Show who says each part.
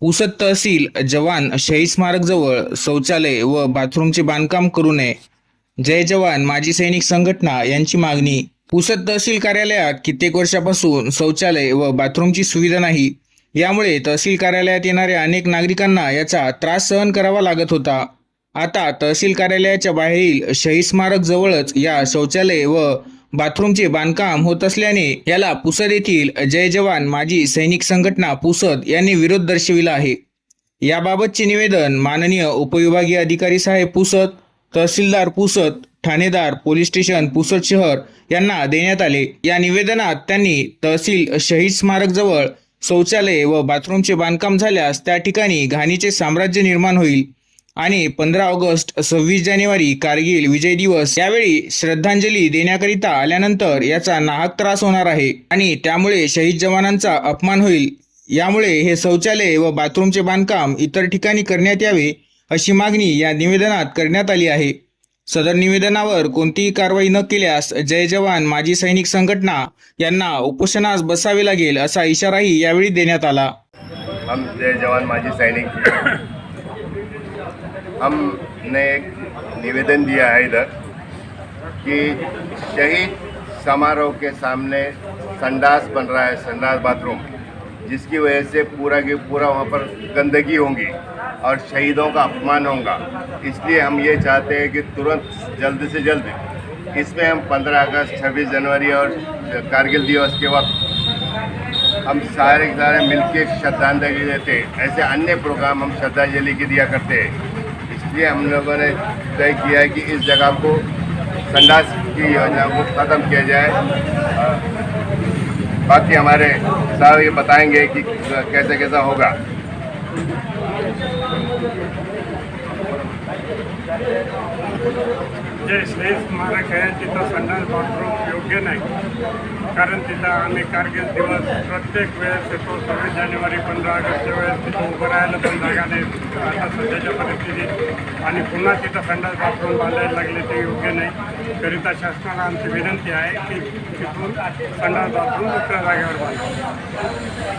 Speaker 1: पुसद तहसील जवान शहीद स्मारक जवळ शौचालय व बाथरूमचे बांधकाम करू नये. जय जवान माजी सैनिक संघटना यांची मागणी. पुसद तहसील कार्यालयात कित्येक वर्षापासून शौचालय व बाथरूमची सुविधा नाही. यामुळे तहसील कार्यालयात येणाऱ्या अनेक नागरिकांना याचा त्रास सहन करावा लागत होता. आता तहसील कार्यालयाच्या बाहेरील शहीद स्मारक जवळच या शौचालय व बाथरूमचे बांधकाम होत असल्याने याला पुसद येथील जय जवान माजी सैनिक संघटना पुसद यांनी विरोध दर्शविला आहे. याबाबतचे निवेदन माननीय उपविभागीय अधिकारी साहेब पुसद तहसीलदार पुसद ठाणेदार पोलीस स्टेशन पुसद शहर यांना देण्यात आले. या निवेदनात त्यांनी तहसील शहीद स्मारक जवळ शौचालय व बाथरूमचे बांधकाम झाल्यास त्या ठिकाणी घाणीचे साम्राज्य निर्माण होईल. आणि पंधरा ऑगस्ट सव्वीस जानेवारी कारगिल विजय दिवस. यावेळी श्रद्धांजली देण्याकरिता आल्यानंतर याचा नाहक त्रास होणार आहे आणि त्यामुळे शहीद जवानांचा अपमान होईल. यामुळे हे शौचालय व बाथरूमचे बांधकाम इतर ठिकाणी करण्यात यावे अशी मागणी या निवेदनात करण्यात आली आहे. सदर निवेदनावर कोणतीही कारवाई न केल्यास जय जवान माजी सैनिक संघटना यांना उपोषणास बसावे लागेल असा इशाराही यावेळी देण्यात आला.
Speaker 2: हम जय जवान माजी सैनिक. हमने एक निवेदन दिया है इधर कि शहीद समारोह के सामने संडास बन रहा है, संडास बाथरूम, जिसकी वजह से पूरा की पूरा वहाँ पर गंदगी होगी और शहीदों का अपमान होगा। इसलिए हम ये चाहते हैं कि तुरंत जल्द से जल्द इसमें हम 15 अगस्त 26 जनवरी और कारगिल दिवस के वक्त हम सारे सारे मिलके श्रद्धांजलि देते ऐसे अन्य प्रोग्राम हम श्रद्धांजलि के दिया करते हैं। इसलिए हम लोगों ने तय किया है कि इस जगह को संडास की योजना को ख़त्म किया जाए। बाकी हमारे साहब ये बताएँगे कि कैसे कैसा होगा।
Speaker 3: जे शहीद स्मारक आहे तिथं संडास बाथरूम योग्य नाही. कारण तिथं आम्ही कारगिल दिवस प्रत्येक वेळेस येतो. सव्वीस जानेवारी पंधरा ऑगस्टच्या वेळेस तिथं उभं राहायला पण जागा नाही. आता सध्याच्या परिस्थितीत आणि पुन्हा तिथं संडास बाथरूम बांधायला लागले ते योग्य नाही. करिता शासनाला आमची विनंती आहे की तिथून संडास बाथरूम दुसऱ्या जागेवर बांधा.